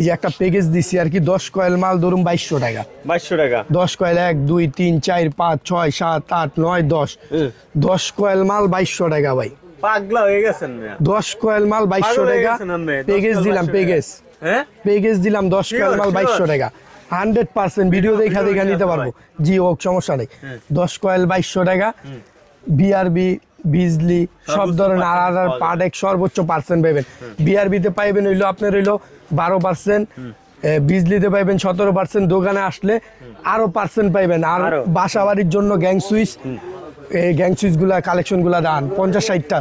এই যে একটা প্যাকেজ দিছি আর কি দশ কয়েল মাল ধরুন বাইশশো টাকা। বাইশশো টাকা। দশ কয়েল এক দুই তিন চার পাঁচ ছয় সাত আট নয় দশ। দশ কয়েল মাল বাইশশো টাকা ভাই। পাগলা হয়ে গেছেন। দশ কয়েল মাল বাইশশো হয়ে টাকা প্যাকেজ দিলাম প্যাকেজ হ্যাঁ প্যাকেজ দিলাম দশ কয়েল মাল. বাইশশো টাকা। হান্ড্রেড পার্সেন্ট ভিডিও দেখা দেখা নিতে পারব। জি হোক সমস্যা নেই। দশ কয়েল বাইশশো টাকা বিআরবি বিজলি সব ধরনের আর পার্ট এক সর্বোচ্চ পার্সেন্ট পাইবেন। বিআরবিতে পাইবেন হইল আপনার হইল বারো পার্সেন্ট বিজলিতে পাইবেন সতেরো পার্সেন্ট দোকানে আসলে আরও পার্সেন্ট পাইবেন। আর বাসাবাড়ির বাসা বাড়ির জন্য গ্যাং সুইচ এই গ্যাং সুইচগুলা কালেকশনগুলা দান পঞ্চাশ ষাটটা।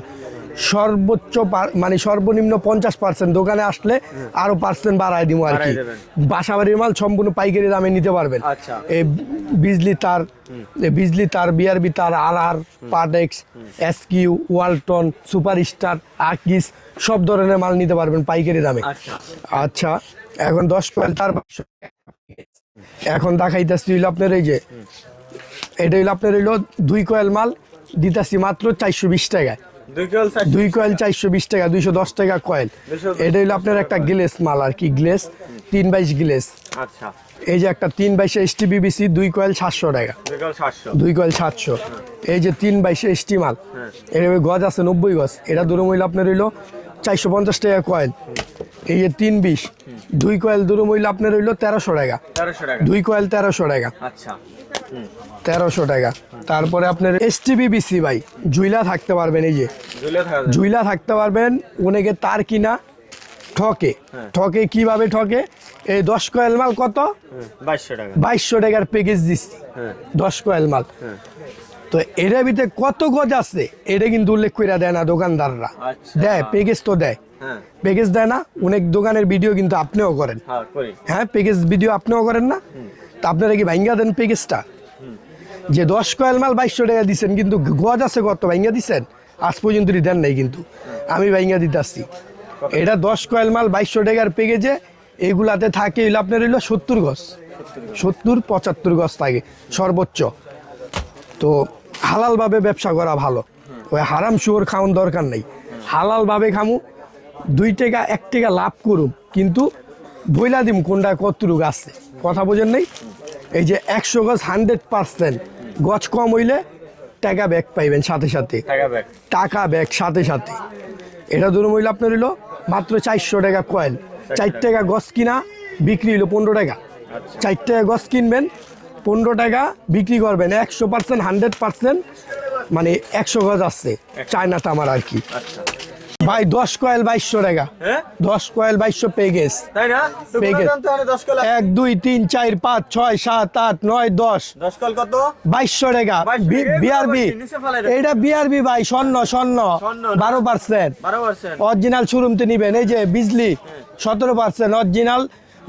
সর্বোচ্চ মানে সর্বনিম্ন পঞ্চাশ পার্সেন্ট দোকানে আসলে আরও পার্সেন্ট বাড়ায় দিব আর কি। বাড়ায় দেবেন। বাসা বাড়ির মাল সম্পূর্ণ পাইকারি দামে নিতে পারবেন। আচ্ছা। এই বিজলি তার বিজলি তার বিআরবি তার আর আর পার্ডেক্স এসকিউ ওয়ালটন সুপার স্টার আকিস সব ধরনের মাল নিতে পারবেন পাইকারি দামে। আচ্ছা। আচ্ছা এখন দশ কয়েল তার এখন দেখাইতেছি হইল আপনার এই যে এটা হইল আপনার হইল দুই কয়েল মাল দিতাছি মাত্র চারশো বিশ টাকায়। দুই কয়েল চারশো বিশ টাকা। দুইশো দশ টাকা কয়েল। এটা হইল আপনার একটা গ্লেস মাল আর কি গ্লেস তিন বাইশ গ্লেস। আচ্ছা। এই যে একটা তিন বাইশে এস টি বিবিসি দুই কয়েল সাতশো টাকা। দুই কয়েল সাতশো। এই যে তিন বাইশে এস টি মাল হ্যাঁ। এর গজ আছে নব্বই গজ। এটা দুরম হইল আপনার হইল চারশো পঞ্চাশ টাকা কয়েল। এই যে তিন বিশ দুই কয়েল দুরম হইল আপনার হইল তেরোশো টাকা। দুই কয়েল তেরোশো টাকা। আচ্ছা। তেরোশো টাকা। তারপরে আপনার এস টি বিবিসি ভাই জুইলা থাকতে পারবেন এই যে। জুইলা থাকতে পারবেন অনেকে তার কিনা ঠকে। হ্যাঁ। ঠকে কীভাবে ঠকে? এই দশ কয়েল মাল কত? বাইশশো টাকা। বাইশশো টাকার প্যাকেজ দিচ্ছি। হ্যাঁ। দশ কয়েল মাল। হ্যাঁ। তো এটার ভিতরে কত গজ আছে? এটা কিন্তু উল্লেখ করে দেয় না দোকানদাররা। আচ্ছা। দেয় প্যাকেজ তো দেয়। হ্যাঁ। প্যাকেজ দেয় না অনেক দোকানের ভিডিও কিন্তু আপনিও করেন। হ্যাঁ করি। হ্যাঁ প্যাকেজ ভিডিও আপনিও করেন না? তা আপনারা কি ভাইঙ্গা দেন প্যাকেজটা যে দশ কয়েল মাল বাইশশো টাকা দিচ্ছেন কিন্তু গজ আছে কত ভাঙ্গা দিচ্ছেন আজ পর্যন্ত দেন নাই কিন্তু। আমি ভাঙ্গা দিতে আসছি। এটা দশ কয়েল মাল বাইশশো টাকার প্যাকেজে এইগুলাতে থাকে হইল আপনার হইল সত্তর গজ। সত্তর, পঁচাত্তর গজ থাকে, সর্বোচ্চ। তো হালালভাবে ব্যবসা করা ভালো। ওই হারাম শুয়োর খাওয়ার দরকার নেই। হালালভাবে খামু, দুই টাকা, এক টাকা লাভ করুম, কিন্তু বইলা দিম কোনটা কতটুকু আছে। কথা বোঝেন নেই? এই যে একশো গজ হান্ড্রেড পার্সেন্ট গছ কম হইলে টাকা ব্যাক পাইবেন সাথে সাথে। টাকা ব্যাগ টাকা ব্যাগ সাথে সাথে। এটা ধরুন হইল আপনার হইল মাত্র চারশো টাকা কয়েল চার টাকা। গছ কিনা বিক্রি হইল পনেরো টাকা। চার টাকা গছ কিনবেন পনেরো টাকা বিক্রি করবেন। একশো পার্সেন্ট হান্ড্রেড পার্সেন্ট মানে একশো গজ আসছে চায়না তামার আর কি। আচ্ছা। ভাই দশ কয়েল বাইশশো টাকা। হ্যাঁ? দশ কয়েল বাইশশো পেগেস তাই না? কল এক দুই তিন চার পাঁচ ছয় সাত আট নয় দশ। দশ কল কত? বাইশশো টাকা। 2200 টাকা? বিআরবি? এইটা বিআরবি ভাই স্বর্ণ স্বর্ণ? বারো পার্সেন্ট অরিজিনাল শোরুমতে নিবেন এই যে বিজলি সতেরো পার্সেন্ট অরিজিনাল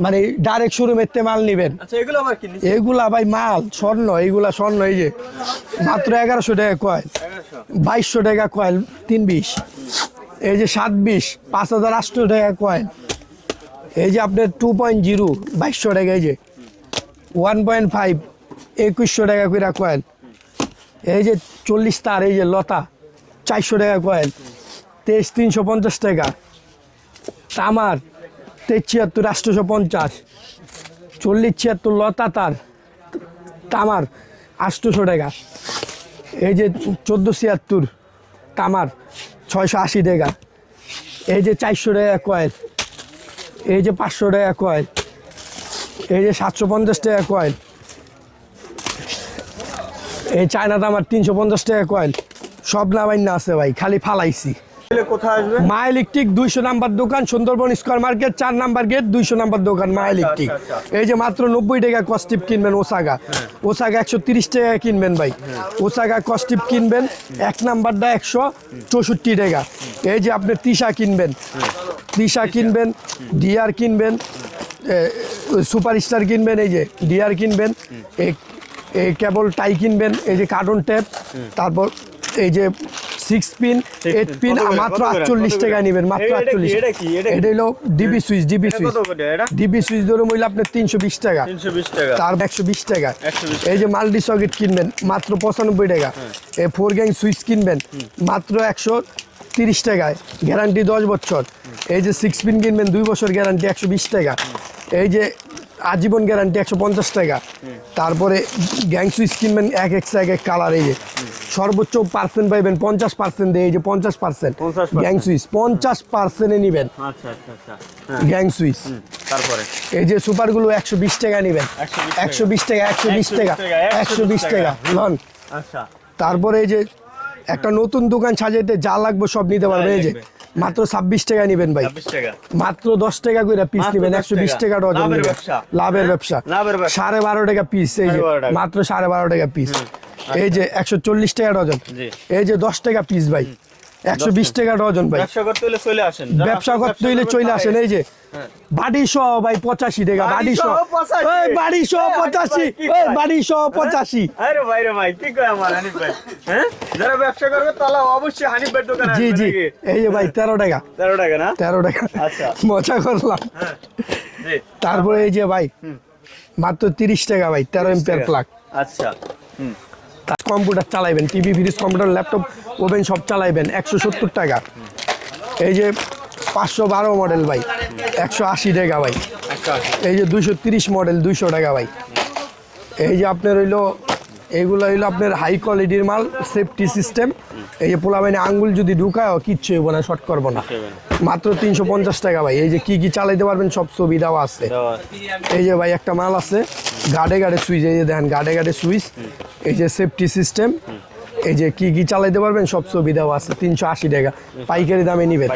মানে ডাইরেক্ট শোরুমের তে মাল নিবেন। আচ্ছা এগুলো আবার কি নিচে? এগুলা ভাই মাল স্বর্ণ এগুলা স্বর্ণ এই যে। মাত্র এগারোশো টাকা কয়েল। বাইশশো টাকা কয়েল তিন বিশ। এই যে সাত বিশ পাঁচ হাজার আটশো টাকা কয়েন এই যে আপনার টু পয়েন্ট জিরো বাইশশো টাকা এই যে। ওয়ান পয়েন্ট ফাইভ একুশশো টাকা করে কয়েন এই যে চল্লিশ তার, এই যে লতা, চারশো টাকা কয়েন তেইশ তিনশো পঞ্চাশ টাকা। তামার, তেইশ ছিয়াত্তর, আটশোশো পঞ্চাশ। চল্লিশ ছিয়াত্তর, লতা তার, তামার, আটশোশো টাকা। এই যে চোদ্দ ছিয়াত্তর, তামার ছয়শো আশি টাকা। এই যে চারশো টাকা কয়েল এই যে পাঁচশো টাকা কয়েল এই যে সাতশো পঞ্চাশ টাকা কয়েল এই চায়নাটা আমার তিনশো পঞ্চাশ টাকা কয়েল সব নামাইন আছে ভাই, খালি ফালাইছি। কোথায় আসবে? মা ইলেকট্রিক দুইশো নাম্বার দোকান সুন্দরবন স্কোয়ার মার্কেট চার নাম্বার গেট দুইশো নাম্বার দোকান মা ইলেকট্রিক আচ্ছা, এই যে মাত্র নব্বই টাকা কস্টিপ কিনবেন ওসাগা। ওসাগা একশো তিরিশ টাকা কিনবেন ভাই। ওসাগা কস্টিপ কিনবেন এক নাম্বারটা একশো চৌষট্টি টাকা। এই যে আপনি তিশা কিনবেন তিশা কিনবেন ডিআর কিনবেন সুপার স্টার কিনবেন এই যে ডিআর কিনবেন এই এই কেবল টাই কিনবেন এই যে কার্টন টেপ তারপর এই যে সিক্স পিন এইট পিন মাত্র আটচল্লিশ টাকা নেবেন মাত্র আটচল্লিশ। এটা হলো DB switch DB switch. DB switch ধরে মূল্য আপনার তিনশো বিশ টাকা। তিনশো বিশ টাকা। তার একশো বিশ টাকা। এই যে মাল্টি সকেট কিনবেন মাত্র পঁচানব্বই টাকা। এই ফোর গ্যাং সুইচ কিনবেন মাত্র একশো তিরিশ টাকায়। গ্যারান্টি দশ বছর। এই যে সিক্স পিন কিনবেন দুই বছর গ্যারান্টি একশো বিশ টাকা। এই যে আজীবন গ্যারান্টি একশো পঞ্চাশ টাকা। তারপরে গ্যাং সুইচ কিনবেন এক একশো এক এক কালার এই যে। সর্বোচ্চ পার্সেন্ট পাইবেন পঞ্চাশ পার্সেন্ট এই যে পঞ্চাশ পার্সেন্ট 50% গ্যাং সুইচ পঞ্চাশ পার্সেন্টে নেবেন। হ্যাঁ। গ্যাং সুইচ তারপরে? এই যে সুপারগুলো একশো বিশ টাকা নেবেন। একশো বিশ টাকা। একশো বিশ টাকা একশো বিশ টাকা। লন। আচ্ছা। তারপরে এই যে একটা নতুন দোকান সাজাইতে যা লাগবে সব নিতে পারবে এই যে। লাগবে। মাত্র ছাব্বিশ টাকা নিবেন ভাই মাত্র দশ টাকা করে পিস নিবেন নেবেন 10 একশো বিশ টাকা। ডজন লাভের ব্যবসা। লাভের হ্যাঁ? ব্যবসা লাভের ব্যবসা। সাড়ে বারো টাকা পিস এই যে। মাত্র সাড়ে বারো টাকা পিস এই যে একশো চল্লিশ টাকা ডজন। এই যে দশ টাকা পিস ভাই একশো বিশ টাকা ডজন ভাই। ব্যবসা করতে হলে চলে আসেন। ব্যবসা করতে হইলে চলে আসেন এই যে হ্যাঁ। বাড়ি সহ ভাই পঁচাশি টাকা বাড়ি বাড়ি সহ সহ 85 ওই বাড়ি সহ পঁচাশি ওই সহ পঁচাশি। আরে ভাই রে ভাই কি কয় আমার হানিফ ভাই? হ্যাঁ? যারা ব্যবসা করবে অবশ্যই হানিফ ভাই দোকানে জি জি। এই যে ভাই তেরো টাকা। তেরো টাকা না? তেরো টাকা। আচ্ছা। মজা করলাম। হ্যাঁ। তারপরে এই যে ভাই মাত্র তিরিশ টাকা ভাই তেরো এম্পিয়ার প্লাগ আচ্ছা। হুম। Computer চালাইবেন TV fridge computer laptop oven সব চালাইবেন একশো সত্তর টাকা। এই যে পাঁচশো বারো মডেল ভাই একশো আশি টাকা ভাই। এই যে দুশো তিরিশ মডেল দুইশো টাকা ভাই। এই যে আপনার হইল এইগুলো হইল আপনার হাই কোয়ালিটির মাল সেফটি সিস্টেম এই যে পোলাবাইনে আঙ্গুল যদি ঢুকায় কিচ্ছু হইব না শর্ট করব না। মাত্র তিনশো পঞ্চাশ টাকা ভাই। এই যে কি কি চালাইতে পারবেন সব সুবিধাও আছে। এই যে ভাই একটা মাল আছে গাড়ে গাড়ে সুইচ। এই যে দেখেন গাড়ে গাড়ে সুইচ। এই যে সেফটি সিস্টেম এই যে কি কি চালাইতে পারবেন সব সুবিধাও আছে। তিনশো আশি টাকা। পাইকারি দামে নিবেন।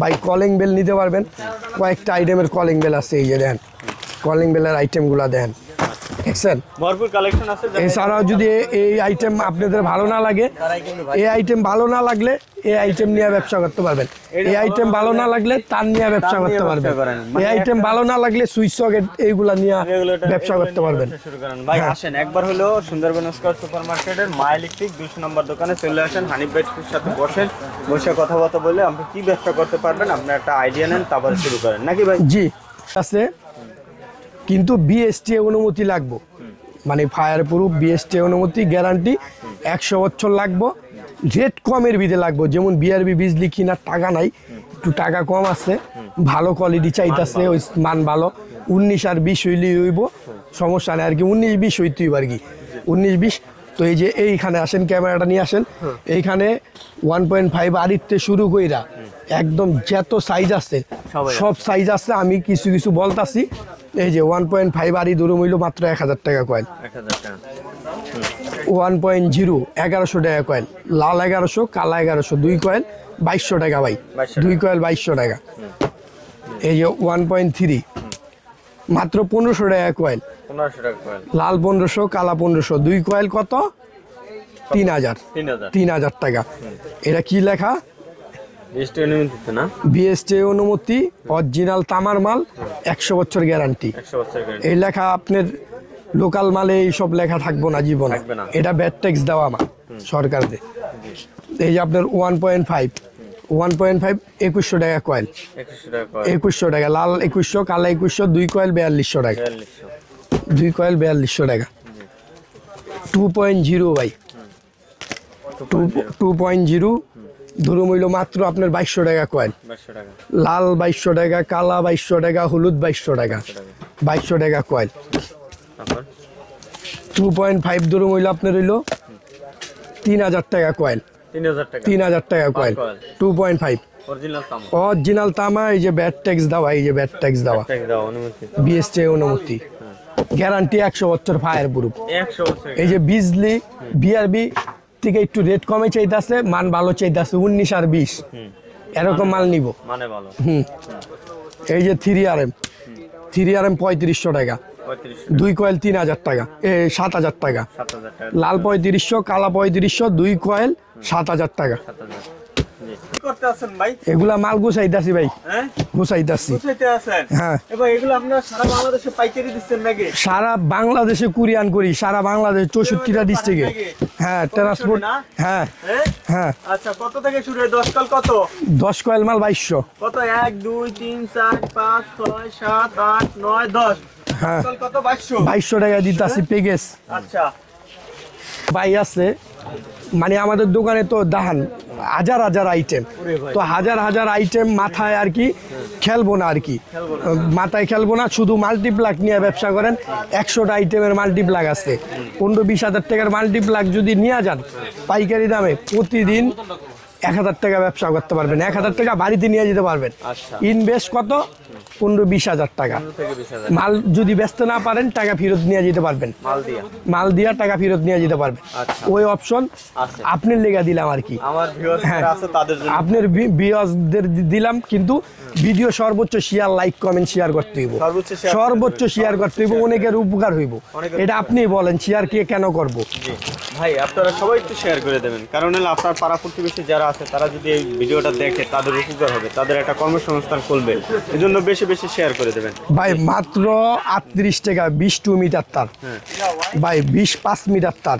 ভাই কলিং বেল নিতে পারবেন। কয়েকটা আইটেমের কলিং বেল আছে এই যে দেখেন। কলিং বেলের আইটেমগুলো দেন দেখছেন ভরপুর কালেকশন আছে এছাড়াও যদি এই আইটেম আপনাদের ভালো না লাগে এই আইটেম ভালো না লাগলে এই আইটেম নিয়ে ব্যবসা করতে পারবেন। এই আইটেম ভালো না লাগলে তার নিয়ে ব্যবসা করতে পারবেন। মানে এই আইটেম ভালো না লাগলে সুইচ সকেট এইগুলা নিয়ে ব্যবসা করতে পারবেন। ভাই হ্যাঁ। আসেন একবার হলো সুন্দরবন স্কোয়ার সুপার মার্কেটের মা ইলেকট্রিক দুশো নম্বর দোকানে চলে আসেন হানিফ ভাইয়ের সাথে বসেন বসে কথাবার্তা বলে আপনি কি ব্যবসা করতে পারবেন আপনার একটা আইডিয়া নেন তারপরে শুরু করেন। নাকি ভাই? জি আছে। কিন্তু বিএসটি অনুমতি লাগবো। মানে ফায়ার প্রুফ বিএসটি অনুমতি গ্যারান্টি একশো বছর লাগবো। রেট কমের বিধে লাগবে যেমন বিআরবি বিজলি কিনার টাকা নাই একটু টাকা কম আছে ভালো কোয়ালিটি চাইতেছে ওই মান ভালো উনিশ আর বিশ হইলেই হইব সমস্যা নেই আর কি উনিশ বিশ হইতেই আর কি। উনিশ বিশ তো এই যে এইখানে আসেন ক্যামেরাটা নিয়ে আসেন এইখানে ওয়ান পয়েন্ট ফাইভ আরিতে শুরু কইরা একদম যত সাইজ আছে সব সাইজ আছে আমি কিছু কিছু বলতাছি এই যে ওয়ান পয়েন্ট ফাইভ আরি দূর মূল্য মাত্র এক হাজার টাকা কয়েল ওয়ান পয়েন্ট জিরো এগারোশো টাকা কয়েল লাল এগারোশো কালা এগারোশো দুই কয়েল বাইশশো টাকা ভাই। দুই কয়েল বাইশশো টাকা। এই যে ওয়ান পয়েন্ট থ্রি মাত্র পনেরোশো টাকা কয়েল লাল পনেরোশো কালা পনেরোশো দুই কয়েল কত? তিন হাজার। তিন হাজার। টাকা। এটা কি লেখা? বিএসটি অনুমতি অরিজিনাল তামার মাল একশো বছর গ্যারান্টি এই লেখা আপনার লোকাল মালে এইসব লেখা থাকব না জীবনে। এটা ব্যাড ট্যাক্স দেওয়া আমার সরকার দিয়ে এই যে আপনার one point five one point five একুশশো টাকা কয়েল একুশশো টাকা কয়েল একুশশো টাকা লাল একুশশো কালা একুশশো দুই কয়েল বিয়াল্লিশশো টাকা। দুই কয়েল বিয়াল্লিশশো টাকা। Two point zero by two two point zero ধরুন হইল মাত্র আপনার বাইশশো টাকা কয়েন। লাল বাইশশো টাকা কালা বাইশশো টাকা হলুদ বাইশশো টাকা। বাইশশো টাকা। কয়েন। টু পয়েন্ট ফাইভ ধরুন হইল আপনার হইল তিন হাজার টাকা কয়েন। তিন হাজার টাকা। coil। Two point five original তামা। এই যে ব্যাড ট্যাক্স দেওয়া এই যে ব্যাড ট্যাক্স দেওয়া। বিএসটি অনুমতি। গ্যারান্টি একশো বছর ফায়ার প্রুফ এই যে বিজলি বিআরবি থেকে একটু রেট কমে চাইতেছে মান ভালো চাইতে চাইতেছে উনিশ আর বিশ। এরকম মাল নিব। মানে ভালো। হুম। এই যে three R M three R M পঁয়ত্রিশশো টাকা। দুই কয়েল তিন হাজার টাকা। এ সাত হাজার টাকা। লাল পঁয়ত্রিশশো কালা পঁয়ত্রিশশো দুই কয়েল সাত হাজার টাকা। করতে আছেন ভাই? এগুলা মাল গুছাইতাছি ভাই। হ্যাঁ? গুছাইতাছি। বুঝাইতে আছেন? হ্যাঁ। এবার এগুলো আপনারা সারা বাংলাদেশে পাইকারি দিচ্ছেন নাকি? সারা বাংলাদেশে কুরিয়ান করি সারা বাংলাদেশ চৌষট্টিটা ডিস্ট্রিক্টে হ্যাঁ ট্রান্সপোর্ট হ্যাঁ হ্যাঁ? হ্যাঁ। আচ্ছা কত থেকে শুরু হয়? দশ কাল কত? দশ কয়েল মাল বাইশশো। কত? এক দুই তিন চার পাঁচ ছয় সাত আট নয় দশ। হ্যাঁ। কাল কত? বাইশশো। বাইশশো টাকা দিতাছি পেগেস আচ্ছা। ভাই আছে মানে আমাদের দোকানে তো দাহান। হাজার হাজার আইটেম তো হাজার হাজার আইটেম মাথায় আর কি খেলব না আর কি। মাথায় খেলব না শুধু মাল্টিপ্লাক নিয়ে ব্যবসা করেন। একশোটা আইটেমের মাল্টিপ্লাক আছে। পনেরো বিশ হাজার টাকার মাল্টিপ্লাক যদি নিয়ে যান পাইকারি দামে প্রতিদিন এক হাজার টাকা ব্যবসা করতে পারবেন। এক হাজার টাকা বাড়িতে নিয়ে যেতে পারবেন। আচ্ছা। ইনভেস্ট কত? পনেরো বিশ হাজার টাকা। মাল যদি ব্যস্ত না পারেন টাকা ফেরত নিয়ে যেতে পারবেন। মাল দিয়া। মাল দিয়া টাকা ফেরত নিয়ে যেতে পারবেন। আচ্ছা। ওই অপশন। আপনার লেগা দিলাম আর কি। হ্যাঁ। আপনার বিয়সদের দিলাম কিন্তু ভিডিও সর্বোচ্চ শেয়ার লাইক কমেন্ট শেয়ার করতে হইব। সর্বোচ্চ শেয়ার করতে হইব। অনেকের উপকার হইব। এটা আপনি বলেন শেয়ার কে কেন করব? ভাই আপনারা সবাই একটু শেয়ার করে দেবেন। কারণ হলো আপনার পাড়া প্রতিবেশী যারা আছে তারা যদি এই ভিডিওটা দেখে তাদের উপকার হবে। তাদের একটা কর্মসংস্থান খুলবে। এই জন্য বেশি বেশি শেয়ার করে দেবেন। ভাই মাত্র আটত্রিশ টাকা বিশ টু মিটার তার। হ্যাঁ। ভাই বিশ পাঁচ মিটার তার।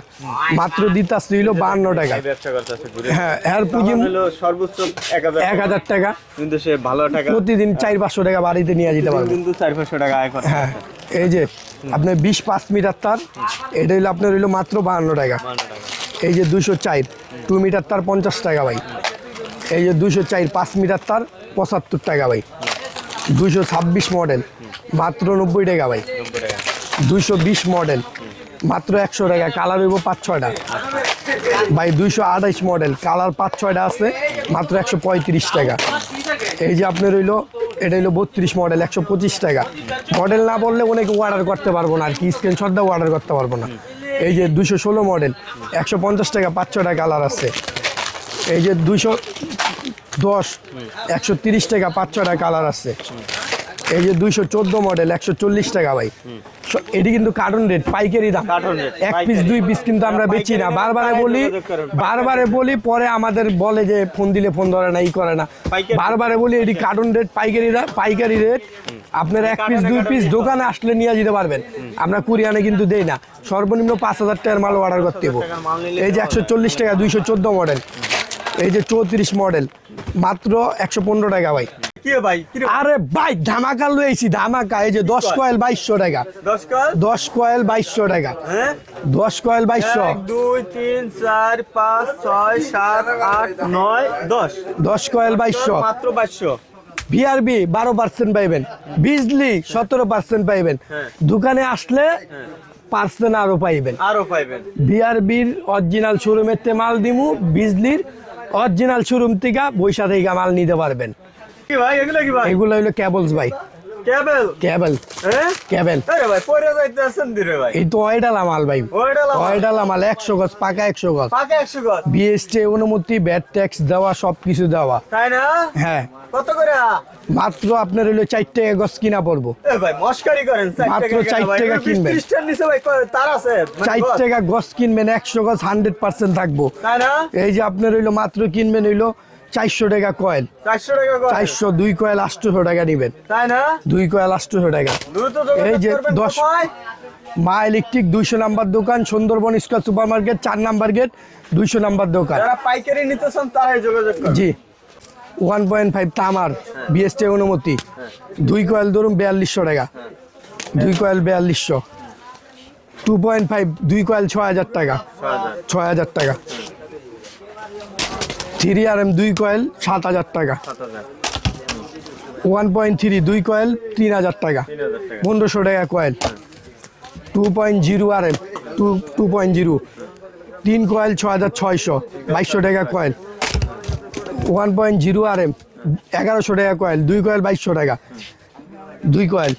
মাত্র দিতাস হইল বাহান্ন টাকা। হ্যাঁ এর পুঁজি সর্বোচ্চ এক হাজার টাকা। কিন্তু সে ভালো টাকা। প্রতিদিন চার পাঁচশো টাকা বাড়িতে নিয়ে যেতে পারবে। কিন্তু চার পাঁচশো টাকা আয় হ্যাঁ এই যে আপনার বিশ পাঁচ মিটার তার এটা হইল আপনার হইল মাত্র বাহান্ন টাকা। এই যে দুশো চার টু মিটার তার পঞ্চাশ টাকা ভাই। এই যে দুশো চার পাঁচ মিটার তার পঁচাত্তর টাকা ভাই। দুশো ছাব্বিশ মডেল, মাত্র নব্বই টাকা ভাই। দুইশো বিশ মডেল, মাত্র একশো টাকা, কালার হইব পাঁচ ছয়টা। ভাই, দুইশো আঠাইশ মডেল, কালার পাঁচ ছয়টা আছে, মাত্র একশো পঁয়ত্রিশ টাকা। এই যে আপনার হইল, এটা হইল বত্রিশ মডেল, একশো পঁচিশ টাকা। মডেল না বললে অনেকে অর্ডার করতে পারব না, আর কি স্ক্রিনশট দাও অর্ডার করতে পারব না। এই যে দুশো ষোলো মডেল, একশো পঞ্চাশ টাকা, পাঁচ ছয়টা কালার আছে। এই যে দুইশো দশ একশো তিরিশ টাকা পাঁচ ছয়টা কালার আছে। এই যে দুইশো চোদ্দ মডেল একশো চল্লিশ টাকা ভাই। এটি কিন্তু কার্টন রেট পাইকারি দাম। এক পিস দুই পিস কিন্তু আমরা বেচি না। বারবারে বলি বারবারে বলি পরে আমাদের বলে যে ফোন দিলে ফোন ধরে না ই করে না। বারবারে বলি এটি কার্টন রেট পাইকারি দাম পাইকারি রেট আপনার এক পিস দুই পিস দোকানে আসলে নিয়ে যেতে পারবেন। আমরা কুরিয়ানে কিন্তু দেই না। সর্বনিম্ন পাঁচ হাজার টাকার মাল অর্ডার করতে এই যে একশো চল্লিশ টাকা দুইশো চোদ্দ মডেল এই যে চৌত্রিশ মডেল মাত্র একশো পনেরো টাকা ভাই। আরে ভাই ধামাকা লইছি ধামাকা এই যে দশ কয়েল। বাইশশো টাকা। দশ কয়েল? বাইশশো টাকা। হ্যাঁ? দশ কয়েল বাইশশো। দুই তিন চার পাঁচ ছয় সাত আট নয় দশ। দশ কয়েল বাইশশো। মাত্র বাইশশো। ভিআরবি বারো পার্সেন্ট পাইবেন। বিজলি সতেরো পার্সেন্ট পাইবেন। হ্যাঁ। দোকানে আসলে পার্সেন্ট আরও পাইবেন। আরও পাইবেন। বিআরবির অরিজিনাল শোরুমের মাল দিমু বিজলির অরিজিনাল শোরুম থেকে বৈশা থেকে মাল নিতে পারবেন। কি ভাই এগুলো কি ভাই? এগুলো হলো ক্যাবলস ভাই কেবল হ্যাঁ আরে ভাই পরে দিরে ভাই। এই তো অয়ডালা মাল ভাই। ওইটা লাভ অয়ডালা মাল একশো গজ পাকা একশো গজ। পাকে একশো গজ? বিএসটি অনুমতি ব্যাট ট্যাক্স দেওয়া দেওয়া। তাই না? হ্যাঁ। কত করে? মাত্র আপনার হইল চার টাকা গজ কিনা পড়ব। এ ভাই মস্কারি করেন চার মাত্র টাকা চার কেনা ভাই। টাকা বিশ, কিনবেন। ত্রিশটার নিচে ভাই তার আছে? মানে চার টাকা গজ কিনবেন একশো গজ হান্ড্রেড পার্সেন্ট থাকব। তাই না? এই যে আপনার হইল মাত্র কিনবেন হইল চারশো টাকা কয়েল। চারশো দুই কয়েল আটশোশো টাকা নিবেন। তাই না? দুই কয়েল আটশোশো টাকা। এই যে দশ- মা ইলেকট্রিক দুইশো নাম্বার দোকান সুন্দরবন স্কোয়ার সুপার মার্কেট চার নাম্বার গেট দুইশো নাম্বার দোকান। পাইকারি নিতে চান তারাই যোগাযোগ জি। ওয়ান পয়েন্ট ফাইভ তামার বিএসটি অনুমতি। দুই কয়েল ধরুন বিয়াল্লিশশো টাকা। দুই কয়েল বিয়াল্লিশশো। টু পয়েন্ট ফাইভ দুই কয়েল ছয় হাজার টাকা। ছয় হাজার টাকা। থ্রি আর এম দুই কয়েল সাত হাজার টাকা। ওয়ান পয়েন্ট থ্রি দুই কয়েল তিন হাজার টাকা। পনেরোশো টাকা coil. Two point zero R M two two point zero. তিন কয়েল ছ হাজার ছয়শো বাইশশো টাকা coil. One point zero R M এগারোশো টাকা কয়েল দুই কয়েল বাইশশো টাকা। দুই কয়েল।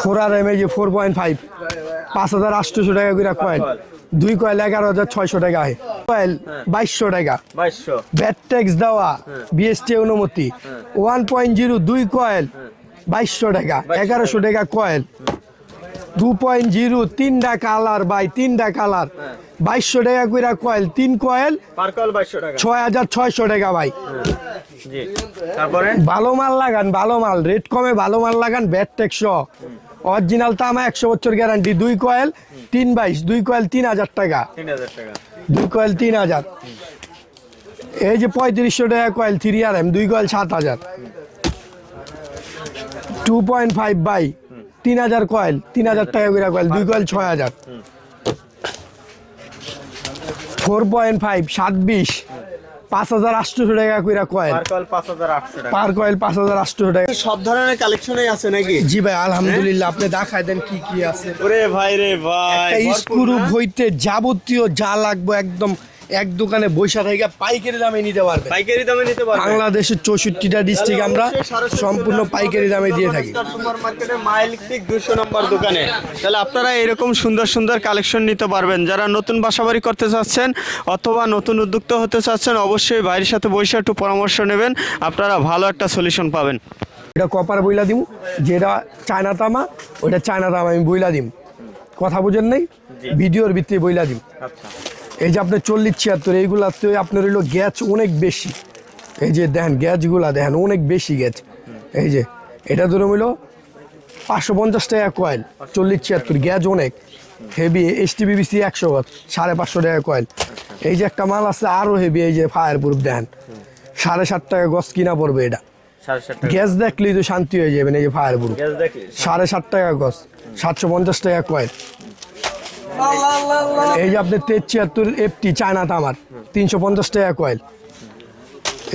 ফোর আর এম এই যে ফোর পয়েন্ট ফাইভ পাঁচ হাজার আটশোশো টাকা করে কয়েল। দুই কয়েল এগারো হাজার ছয়শো টাকা কয়েল বাইশশো টাকা। ব্যাট ট্যাক্স দেওয়া বিএসটি অনুমতি। ওয়ান পয়েন্ট জিরো দুই কয়েল বাইশশো টাকা এগারোশো টাকা। কয়েল। টু পয়েন্ট জিরো তিনটা কালার ভাই তিনটা কালার। হ্যাঁ। বাইশশো টাকা করে কয়েল তিন কয়েল ছয় হাজার ছয়শো টাকা ভাই। তারপরে? ভালো মাল লাগান ভালো মাল। রেট কমে ভালো মাল লাগান ব্যাট টেকশ অরিজিনাল তামা একশো বছর গ্যারান্টি দুই কয়েল তিন বাইশ দুই কয়েল তিন হাজার টাকা। দুই কয়েল তিন হাজার। এই যে পঁয়ত্রিশশো টাকা কয়েল থ্রি আর এম দুই কয়েল সাত হাজার। টু পয়েন্ট ফাইভ বাই তিন হাজার কয়েল তিন হাজার টাকা করে কয়েল দুই কয়েল ছয় হাজার। ফোর পয়েন্ট ফাইভ সাত বিশ। পাঁচ হাজার টাকা করে কয়েল পার কল পাঁচ হাজার আটশো টাকা। কয়েল পাঁচ হাজার সব ধরনের কালেকশনই আছে নাকি? জি ভাই আলহামদুলিল্লাহ আপনি দেখায় দেন কি কি আছে। ওরে ভাই রে ভাই স্ক্রু না? যাবতীয় যা লাগবো একদম এক দোকানে বৈশা থেকে পাইকারি দামে নিতে পারবে। পাইকারি দামে নিতে পারবে। বাংলাদেশের চৌষট্টিটা ডিস্ট্রিক্ট আমরা সম্পূর্ণ পাইকারি দামে দিয়ে থাকি। সুপার মার্কেটে মাইলিক দুশো নম্বর দোকানে। তাহলে আপনারা এরকম সুন্দর সুন্দর কালেকশন নিতে পারবেন। যারা নতুন বাসাবাড়ি করতে চাচ্ছেন অথবা নতুন উদ্যোক্তা হতে চাচ্ছেন অবশ্যই বাইরের সাথে বসে একটু পরামর্শ নেবেন। আপনারা ভালো একটা সলিউশন পাবেন। এটা কপার বইলা দিম। যেটা চায়না তামা ওইটা চায়না তামা আমি বইলা দিম। কথা বুঝেন নাই? ভিডিওর ভিত্তিতে বইলা দিম। আচ্ছা। এই যে আপনার চল্লিশ ছিয়াত্তর এইগুলাতে আপনার হইল গ্যাচ অনেক বেশি। এই যে দেখেন গ্যাচগুলা দেখেন অনেক বেশি গ্যাচ। এই যে এটা ধরুন হইল পাঁচশো পঞ্চাশ টাকা কয়েল চল্লিশ ছিয়াত্তর গ্যাচ অনেক। হেভি এস টি বিবিসি একশো গজ সাড়ে পাঁচশো টাকা কয়েল এই যে একটা মাল আছে আরও হেভি এই যে ফায়ার প্রুফ দেখেন। সাড়ে সাত টাকা গজ কিনা পড়বে এটা। গ্যাস দেখলেই তো শান্তি হয়ে যাবেন এই যে ফায়ার প্রুফ সাড়ে সাত টাকা গজ সাতশো পঞ্চাশ টাকা কয়েল এই যে আপনার তেজ ছিয়াত্তর এফটি চায়না তামার তিনশো পঞ্চাশ টাকা কয়েল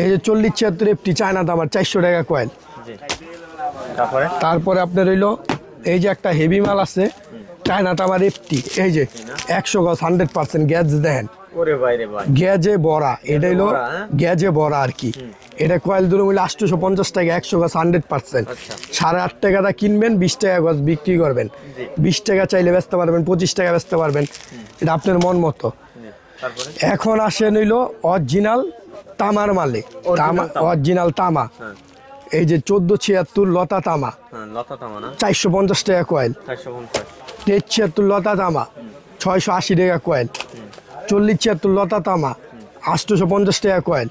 এই যে চল্লিশ ছিয়াত্তর এফটি চায়না তামার চারশো টাকা কয়েল তারপরে? আপনার রইল এই যে একটা হেভি মাল আছে চায়না তামার এফটি এই যে একশো গজ হান্ড্রেড পার্সেন্ট গ্যাস দেখেন। ভাই গ্যাজে বড়া এটা হলো হ্যাঁ? গ্যাজে বড়া আর কি। এটা কয়েল দূরে মিলে আটশোশো পঞ্চাশ টাকা একশো গাছ হান্ড্রেড পার্সেন্ট। সাড়ে আট টাকাটা কিনবেন বিশ টাকা গাছ বিক্রি করবেন। বিশ টাকা চাইলে বেচতে পারবেন পঁচিশ টাকা বেচতে পারবেন। এটা আপনার মন মতো। এখন আসে নিল অরিজিনাল তামার মালে। তামা। অরিজিনাল তামা। হ্যাঁ। এই যে চোদ্দ ছিয়াত্তর লতা তামা। হ্যাঁ চারশো পঞ্চাশ টাকা কয়েল। তেইশ ছিয়াত্তর লতা তামা। ছয়শো আশি টাকা কয়েল। চল্লিশ ছিয়াত্তর লতা তামা। আটশোশো পঞ্চাশ টাকা কয়েল।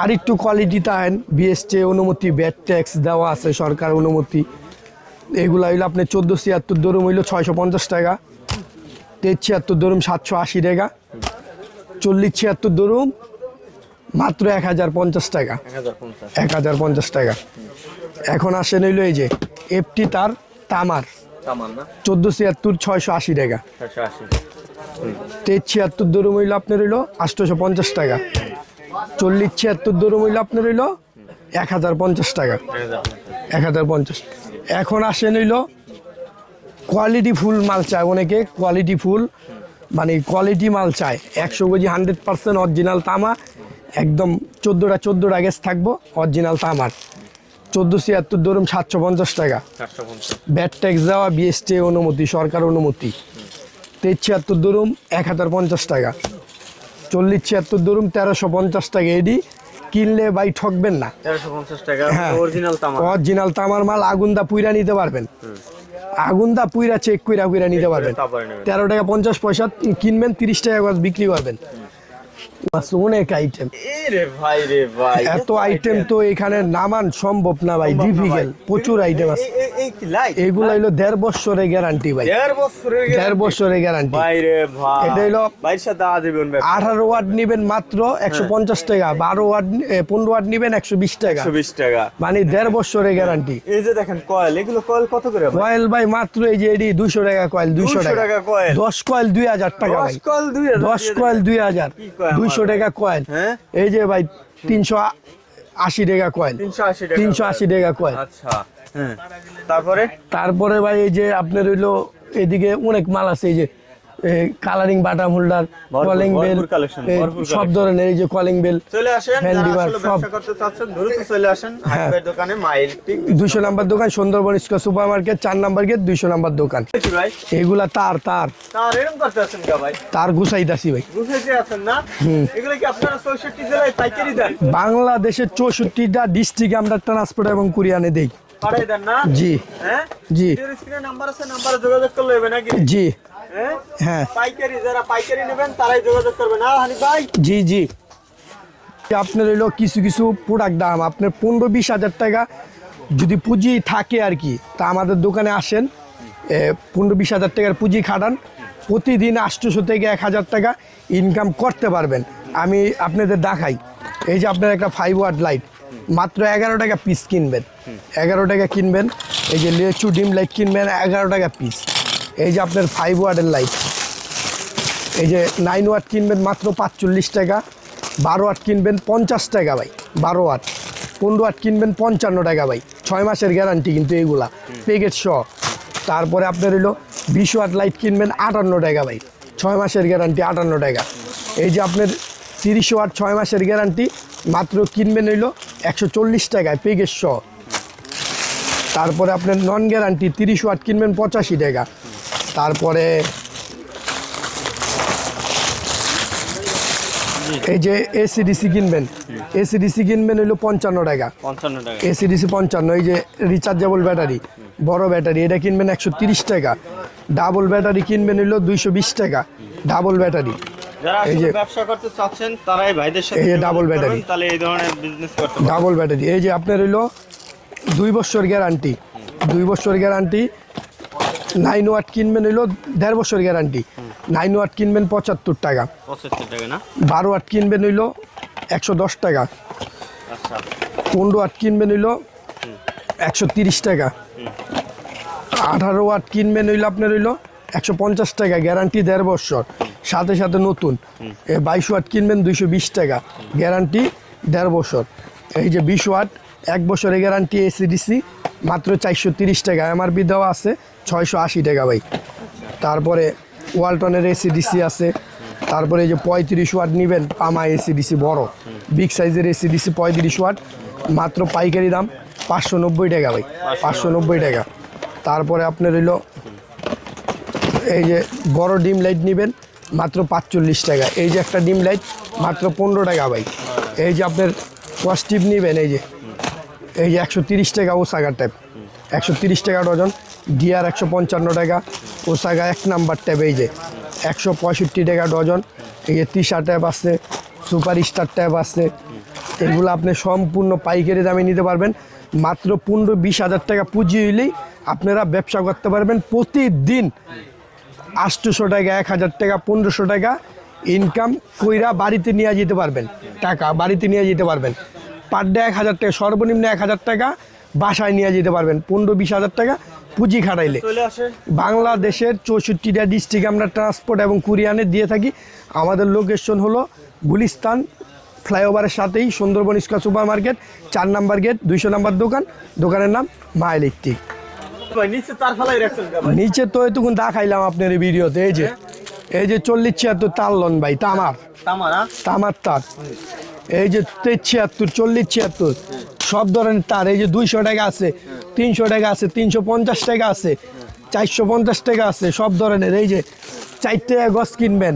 আর একটু কোয়ালিটি তাহেন বিএসটি অনুমতি ব্যাট ট্যাক্স দেওয়া আছে সরকার অনুমতি। এগুলো হইল আপনার চোদ্দ ছিয়াত্তর দরুম হইল ছয়শো পঞ্চাশ টাকা তেইশ ছিয়াত্তর দরুম সাতশো আশি টাকা চল্লিশ ছিয়াত্তর দরুম মাত্র এক হাজার পঞ্চাশ টাকা। এক হাজার পঞ্চাশ। টাকা। এখন আসে নইলো এই যে এফটি তার তামার। চোদ্দ ছিয়াত্তর ছয়শো আশি টাকা। তেইশ ছিয়াত্তর দরুম হইল আপনার হইল আটশোশো পঞ্চাশ টাকা। চল্লিশ ছিয়াত্তর দরুম হইল আপনার হইল এক হাজার পঞ্চাশ টাকা। এক হাজার পঞ্চাশ। এখন আসে নইলো কোয়ালিটি ফুল মাল চায়। অনেকে কোয়ালিটি ফুল মানে কোয়ালিটি মাল চায়। একশো কেজি হান্ড্রেড পার্সেন্ট অরিজিনাল তামা একদম চোদ্দোটা চোদ্দোটা গ্যাস থাকব অরিজিনাল তামার। চোদ্দ ছিয়াত্তর দরুম সাতশো পঞ্চাশ টাকা। ব্যাট ট্যাক্স দেওয়া বিএসটি অনুমতি সরকার অনুমতি। তেইশ ছিয়াত্তর দরুম এক হাজার পঞ্চাশ টাকা। চল্লিশ ছিয়াত্তর ধরুন তেরোশো পঞ্চাশ টাকা এডি কিনলে ভাই ঠকবেন না। টাকা হ্যাঁ। অরিজিনাল তামার। মাল আগুনদা পুইরা নিতে পারবেন। আগুনদা পুইরা চেক কইরা কইরা নিতে পারবেন। তেরো টাকা পঞ্চাশ পয়সা কিনবেন তিরিশ টাকা বিক্রি করবেন। অনেক আইটেম ভাই রে ভাই এত আইটেম তো এখানে নামান সম্ভব না ভাই ডিফিকাল্ট প্রচুর আইটেম আছে। এ- এ- এই কি লাইট এগুলো হইল দেড় বছরের গ্যারান্টি ভাই। দেড় বছরের গ্যারান্টি ভাই রে ভাই। এটা হলো আঠারো ওয়াট নিবেন মাত্র একশো পঞ্চাশ টাকা বারো ওয়াট পনেরো ওয়াট নিবেন একশো বিশ টাকা। বিশ টাকা। মানে দেড় বছরের গ্যারান্টি এই যে দেখেন কয়েল এগুলো কয়েল কত করে ভাই? কয়েল ভাই মাত্র এই যে এডি দুশো টাকা কয়েল দুশো 200 টাকা। কয়েল। দশ কয়েল দুই হাজার টাকা দশ ভাই। কয়েল দুই হাজার দশ কয়েল। দুই হাজার। দুইশো? টাকা কয়েল হ্যাঁ? এই যে ভাই তিনশো আশি টাকা কয়েন তিনশো আশি টাকা। কয়েল আচ্ছা হ্যাঁ। তারপরে? তারপরে ভাই এই যে আপনার হইল এদিকে অনেক মাল আছে এই যে কালারিং বাটাম হোল্ডার কলিং বেল সব ধরনের এই যে কলিং বেল চলে আসেন সব। ব্যবসা করতে চাচ্ছেন দ্রুত চলে আসেন হ্যাঁ। দোকানে মাইল ঠিক? দুশো নাম্বার দোকান সুন্দরবন স্কোয়ার সুপার মার্কেট চার নাম্বার গেট দুইশো নাম্বার দোকান। এগুলা তার তার। তার এরকম করতে আছেন কা ভাই? তার গুছাইতাছি ভাই। আছেন না? এগুলো কি আপনারা চৌষট্টি জেলায় পাইকারি দেন? বাংলাদেশের চৌষট্টিটা ডিস্ট্রিক্টে আমরা ট্রান্সপোর্ট এবং কুরিয়ানে দেই। পাঠাই দেন না? জি। হ্যাঁ? জি। স্ক্রিনে নাম্বার আছে নাম্বারে যোগাযোগ করলে হবে নাকি? জি। হ্যাঁ? হ্যাঁ। পাইকারি যারা পাইকারি নেবেন তারাই যোগাযোগ করবেন। না হানি ভাই? জি জি। আপনার হইল কিছু কিছু প্রোডাক্ট দাম। আপনার পনেরো বিশ হাজার টাকা যদি পুঁজি থাকে আর কি তা আমাদের দোকানে আসেন। পনেরো বিশ হাজার টাকার পুঁজি খাটান। প্রতিদিন আটশোশো থেকে এক হাজার টাকা ইনকাম করতে পারবেন। আমি আপনাদের দেখাই। এই যে আপনার একটা ফাইভ ওয়াট লাইট মাত্র এগারো টাকা পিস কিনবেন। এগারো টাকা কিনবেন। এই যে লেচু ডিম লাইট কিনবেন এগারো টাকা পিস এই যে আপনার ফাইভ ওয়ার্ডের লাইট এই যে নাইন ওয়াট কিনবেন মাত্র পাঁচচল্লিশ টাকা, বারো ওয়াট কিনবেন পঞ্চাশ টাকা ভাই, বারো ওয়াট। পনেরো ওয়াট কিনবেন পঞ্চান্ন টাকা ভাই, ছয় মাসের গ্যারান্টি কিন্তু এইগুলা প্যাকেট সহ। তারপরে আপনার হইল বিশ ওয়াট লাইট কিনবেন আটান্ন টাকা ভাই, ছয় মাসের গ্যারান্টি আটান্ন টাকা। এই যে আপনার তিরিশ ওয়াট ছয় মাসের গ্যারান্টি মাত্র কিনবেন হইল একশো চল্লিশ টাকায় প্যাকেট সহ। তারপরে আপনার নন গ্যারান্টি তিরিশ ওয়াট কিনবেন পঁচাশি টাকা তারপরে এই যে এসিডিসি কিনবেন এসিডিসি কিনবেন হইল পঞ্চান্ন টাকা। পঞ্চান্ন টাকা। এসিডিসি পঞ্চান্ন এই যে রিচার্জেবল ব্যাটারি বড় ব্যাটারি এটা কিনবেন একশো তিরিশ টাকা। ডাবল ব্যাটারি কিনবেন হইল দুইশো বিশ টাকা ডাবল ব্যাটারি এই যে- ব্যবসা করতে চাচ্ছেন তারাই ভাইদের সাথে এই যে করবেন, battery। তাহলে এই ধরনের বিজনেস করতে ডাবল ব্যাটারি এই যে আপনার হইল দুই বছর গ্যারান্টি দুই বছর গ্যারান্টি নাইন ওয়াট কিনবেন হইল দেড় বছর গ্যারান্টি। নাইন ওয়াট কিনবেন পঁচাত্তর টাকা। না? বারো ওয়াট কিনবেন হইল একশো দশ টাকা। আচ্ছা। পনেরো ওয়াট কিনবেন হইল একশো তিরিশ টাকা। আঠারো ওয়াট কিনবেন হইল আপনার হইল একশো পঞ্চাশ টাকা গ্যারান্টি দেড় বছর। সাথে সাথে নতুন। এ বাইশ ওয়াট কিনবেন দুইশো বিশ টাকা গ্যারান্টি দেড় বছর। এই যে বিশ ওয়াট এক বছরের গ্যারান্টি এসিডিসি মাত্র চারশো তিরিশ টাকা এমআরপি দেওয়া আছে ছয়শো আশি টাকা ভাই। তারপরে ওয়ালটনের এসিডিসি আছে, তারপরে এই যে পঁয়ত্রিশ ওয়াট নেবেন, পামা এসিডিসি বড়। বিগ সাইজের এসিডিসি পঁয়ত্রিশ ওয়াট, মাত্র পাইকারি দাম পাঁচশো নব্বই টাকা ভাই, পাঁচশো নব্বই টাকা। তারপরে আপনার হইল এই যে বড় ডিম লাইট নেবেন, মাত্র পাঁচচল্লিশ টাকা। এই যে একটা ডিম লাইট মাত্র পনেরো টাকা ভাই। এই যে আপনার ওয়াস্টিপ নেবেন, এই যে এই একশো তিরিশ টাকা ওসাগার ট্যাপ একশো তিরিশ টাকা ডজন, ডিআর একশো পঞ্চান্ন টাকা, ওসাগা এক নাম্বার ট্যাপ এই যে। একশো পঁয়ষট্টি টাকা ডজন, এই যে তিসা ট্যাপ আছে সুপার স্টার ট্যাপ আছে। এগুলো আপনি সম্পূর্ণ পাইকারি দামে নিতে পারবেন। মাত্র পনেরো বিশ হাজার টাকা পুঁজি হইলেই আপনারা ব্যবসা করতে পারবেন। প্রতিদিন আটশোশো টাকা, এক হাজার টাকা, পনেরোশো টাকা ইনকাম কইরা বাড়িতে নিয়ে যেতে পারবেন। টাকা বাড়িতে নিয়ে যেতে পারবেন। পার ডে এক হাজার টাকা সর্বনিম্ন এক হাজার টাকা বাসায় নিয়ে যেতে পারবেন পনেরো বিশ হাজার টাকা পুঁজি খাটাইলে। বাংলাদেশের চৌষট্টিটা ডিস্ট্রিক্ট আমরা ট্রান্সপোর্ট এবং কুরিয়ানে দিয়ে থাকি। আমাদের লোকেশন হলো গুলিস্তান ফ্লাইওভারের সাথেই সুন্দরবন স্কোয়ার সুপার মার্কেট চার নাম্বার গেট দুইশো নাম্বার দোকান। দোকানের নাম মা ইলেকট্রিক নিচে তো এতক্ষণ দেখাইলাম আপনার এই ভিডিওতে এই যে এই যে চল্লিশ ছিয়াত্তর তার লন ভাই তামার। তামারা তামার তার। এই যে ছিয়াত্তর চল্লিশ ছিয়াত্তর সব ধরনের তার এই যে দুইশো টাকা আছে তিনশো টাকা আছে তিনশো পঞ্চাশ টাকা আছে চারশো পঞ্চাশ টাকা আছে সব ধরনের এই যে চার টাকা গছ কিনবেন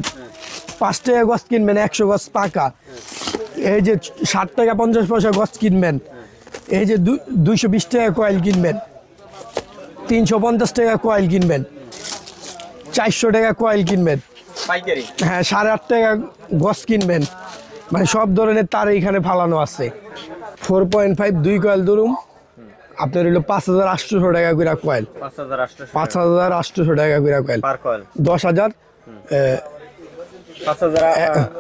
পাঁচ টাকা গছ কিনবেন একশো গছ পাকা এই যে ষাট টাকা পঞ্চাশ পয়সা গছ কিনবেন এই যে দুইশো বিশ টাকা কয়েল কিনবেন তিনশো পঞ্চাশ টাকা কয়েল কিনবেন চারশো টাকা কয়েল কিনবেন হ্যাঁ সাড়ে আট টাকা গছ কিনবেন মানে সব ধরনের তার এইখানে ফালানো আছে। ফোর পয়েন্ট ফাইভ দুই কয়েল ধরুন। আপনার হইল পাঁচ হাজার আটশোশো টাকা করে কয়েল পাঁচ হাজার আটশো আটশোশো টাকা করে কয়েল দশ হাজার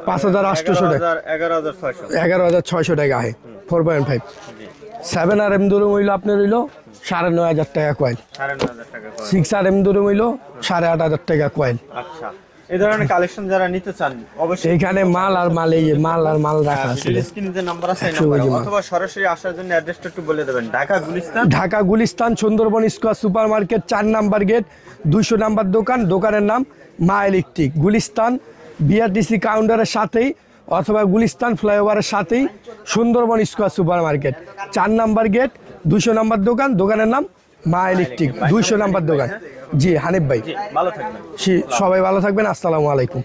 পাঁচ হাজার আটশোশো টাকা। এগারো হাজার ছয়শো। টাকা আহে four point five seven R M ধরুন হইল আপনার হইল সাড়ে নয় হাজার টাকা কয়েল সিক্স আর এম ধরুন হইল সাড়ে আট হাজার টাকা কয়েল আচ্ছা। এই ধরনের কালেকশন যারা নিতে চান অবশ্যই এইখানে মাল আর মাল এই মাল আর মাল রাখা আছে। স্ক্রিনে যে নাম্বার আছে অথবা সরাসরি আসার জন্য অ্যাড্রেসটা একটু বলে দেবেন। Dhaka Gulistan. Dhaka Gulistan Sundarban square super market চার নাম্বার গেট দুইশো নাম্বার দোকান। দোকানের নাম মা ইলেকট্রিক গুলিস্তান বিআরটিসি কাউন্টারের সাথেই অথবা গুলিস্তান ফ্লাইওভারের সাথেই সুন্দরবন স্কোয়ার সুপার মার্কেট চার নাম্বার গেট দুইশো নাম্বার দোকান। দোকানের নাম মা ইলেকট্রিক দুইশো নাম্বার দোকান। জি হানিফ ভাই। ভালো থাকবেন। সবাই ভালো থাকবেন আসসালামু আলাইকুম।